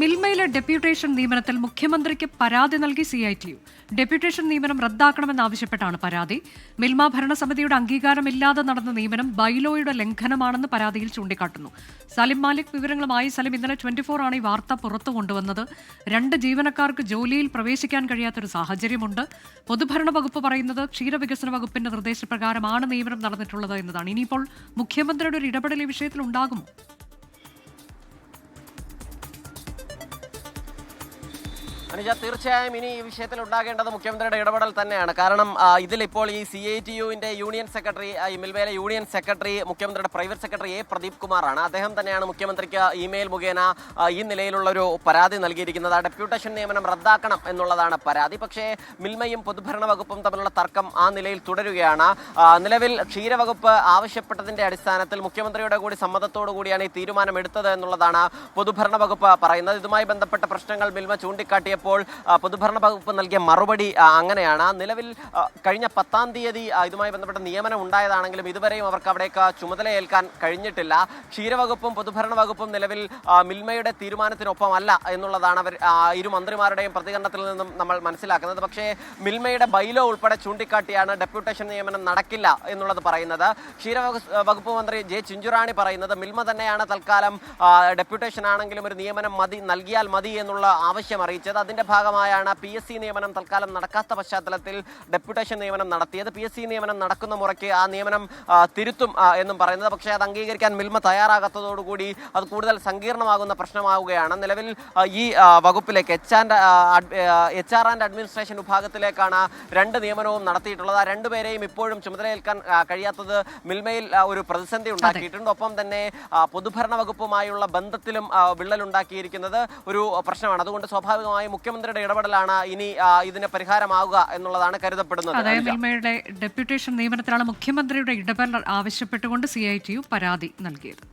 മിൽമയിലെ deputation നിയമനത്തിൽ മുഖ്യമന്ത്രിക്ക് പരാതി നൽകി C I T U. Deputation നിയമനം റദ്ദാക്കണമെന്നാവശ്യപ്പെട്ടാണ് പരാതി. മിൽമ ഭരണസമിതിയുടെ അംഗീകാരമില്ലാതെ നടന്ന നിയമനം ബൈലോയുടെ ലംഘനമാണെന്ന് പരാതിയിൽ ചൂണ്ടിക്കാട്ടുന്നു. സലിം മാലിക് വിവരങ്ങളുമായി സലിം ഇന്നലെ ട്വന്റി ഫോർ ആണ് ഈ വാർത്ത പുറത്തു കൊണ്ടുവന്നത്. രണ്ട് ജീവനക്കാർക്ക് ജോലിയിൽ പ്രവേശിക്കാൻ കഴിയാത്തൊരു സാഹചര്യമുണ്ട്. പൊതുഭരണ വകുപ്പ് പറയുന്നത് ക്ഷീരവികസന വകുപ്പിന്റെ നിർദ്ദേശപ്രകാരമാണ് നിയമനം നടന്നിട്ടുള്ളത് എന്നതാണ്. ഇനിയിപ്പോൾ മുഖ്യമന്ത്രിയുടെ ഒരു ഇടപെടൽ ഈ വിഷയത്തിൽ ഉണ്ടാകുമോ? അനുജ തീർച്ചയായും ഇനി ഈ വിഷയത്തിൽ ഉണ്ടാകേണ്ടത് മുഖ്യമന്ത്രിയുടെ ഇടപെടൽ തന്നെയാണ്. കാരണം ഇതിലിപ്പോൾ ഈ സി ഐ ടി യുവിന്റെ യൂണിയൻ സെക്രട്ടറി ഈ മിൽവേലെ യൂണിയൻ സെക്രട്ടറി മുഖ്യമന്ത്രിയുടെ പ്രൈവറ്റ് സെക്രട്ടറി എ പ്രദീപ് കുമാറാണ്. അദ്ദേഹം തന്നെയാണ് മുഖ്യമന്ത്രിക്ക് ഇമെയിൽ മുഖേന ഈ നിലയിലുള്ള ഒരു പരാതി നൽകിയിരിക്കുന്നത്. ആ ഡെപ്യൂട്ടേഷൻ നിയമനം റദ്ദാക്കണം എന്നുള്ളതാണ് പരാതി. പക്ഷേ മിൽമയും പൊതുഭരണ വകുപ്പും തമ്മിലുള്ള തർക്കം ആ നിലയിൽ തുടരുകയാണ്. നിലവിൽ ക്ഷീരവകുപ്പ് ആവശ്യപ്പെട്ടതിന്റെ അടിസ്ഥാനത്തിൽ മുഖ്യമന്ത്രിയുടെ കൂടി സമ്മതത്തോടു കൂടിയാണ് ഈ തീരുമാനം എടുത്തത് എന്നുള്ളതാണ് പൊതുഭരണ വകുപ്പ് പറയുന്നത്. ഇതുമായി ബന്ധപ്പെട്ട പ്രശ്നങ്ങൾ മിൽമ ചൂണ്ടിക്കാട്ടിയപ്പോൾ ആ, പൊതുഭരണ വകുപ്പ് നൽകിയ മറുപടി അങ്ങനെയാണ്. നിലവിൽ കഴിഞ്ഞ പത്താം തീയതി ഇതുമായി ബന്ധപ്പെട്ട നിയമനം ഉണ്ടായതാണെങ്കിലും ഇതുവരെയും അവർക്ക് അവിടേക്ക് ചുമതല ഏൽക്കാൻ കഴിഞ്ഞിട്ടില്ല. ക്ഷീരവകുപ്പും പൊതുഭരണ വകുപ്പും നിലവിൽ മിൽമയുടെ തീരുമാനത്തിനൊപ്പമല്ല എന്നുള്ളതാണ് അവർ ഇരു മന്ത്രിമാരുടെയും പ്രതികരണത്തിൽ നിന്നും നമ്മൾ മനസ്സിലാക്കുന്നത്. പക്ഷേ മിൽമയുടെ ബൈലോ ഉൾപ്പെടെ ചൂണ്ടിക്കാട്ടിയാണ് ഡെപ്യൂട്ടേഷൻ നിയമനം നടക്കില്ല എന്നുള്ളത് പറയുന്നത്. ക്ഷീര വകുപ്പ് മന്ത്രി ജെ ചിഞ്ചുറാണി പറയുന്നത് മിൽമ തന്നെയാണ് തൽക്കാലം ഡെപ്യൂട്ടേഷൻ ആണെങ്കിലും ഒരു നിയമനം മതി നൽകിയാൽ മതി എന്നുള്ള ആവശ്യം അറിയിച്ചത്. അതിന്റെ ഭാഗമായാണ് പി എസ് സി നിയമനം തൽക്കാലം നടക്കാത്ത പശ്ചാത്തലത്തിൽ ഡെപ്യൂട്ടേഷൻ നിയമനം നടത്തിയത്. പി എസ് സി നിയമനം നടക്കുന്ന മുറയ്ക്ക് ആ നിയമനം തിരുത്തും എന്നും പറയുന്നത്. പക്ഷേ അത് അംഗീകരിക്കാൻ മിൽമ തയ്യാറാകാത്തതോടുകൂടി അത് കൂടുതൽ സങ്കീർണമാകുന്ന പ്രശ്നമാവുകയാണ്. നിലവിൽ ഈ വകുപ്പിലേക്ക് H and H R and administration വിഭാഗത്തിലേക്കാണ് രണ്ട് നിയമനവും നടത്തിയിട്ടുള്ളത്. ആ രണ്ടുപേരെയും ഇപ്പോഴും ചുമതലയേൽക്കാൻ കഴിയാത്തത് മിൽമയിൽ ഒരു പ്രതിസന്ധി ഉണ്ടാക്കിയിട്ടുണ്ട്. ഒപ്പം തന്നെ പൊതുഭരണ വകുപ്പുമായുള്ള ബന്ധത്തിലും വിള്ളലുണ്ടാക്കിയിരിക്കുന്നത് ഒരു പ്രശ്നമാണ്. അതുകൊണ്ട് സ്വാഭാവികമായും മുഖ്യമന്ത്രിയുടെ ഇടപെടലാണ് ഇനി ഇതിന് പരിഹാരമാവുക എന്നുള്ളതാണ് കരുതപ്പെടുന്നത്. മിൽമയുടെ ഡെപ്യൂട്ടേഷൻ നിയമനത്തിലാണ് മുഖ്യമന്ത്രിയുടെ ഇടപെടൽ ആവശ്യപ്പെട്ടുകൊണ്ട് സി ഐ പരാതി നൽകിയത്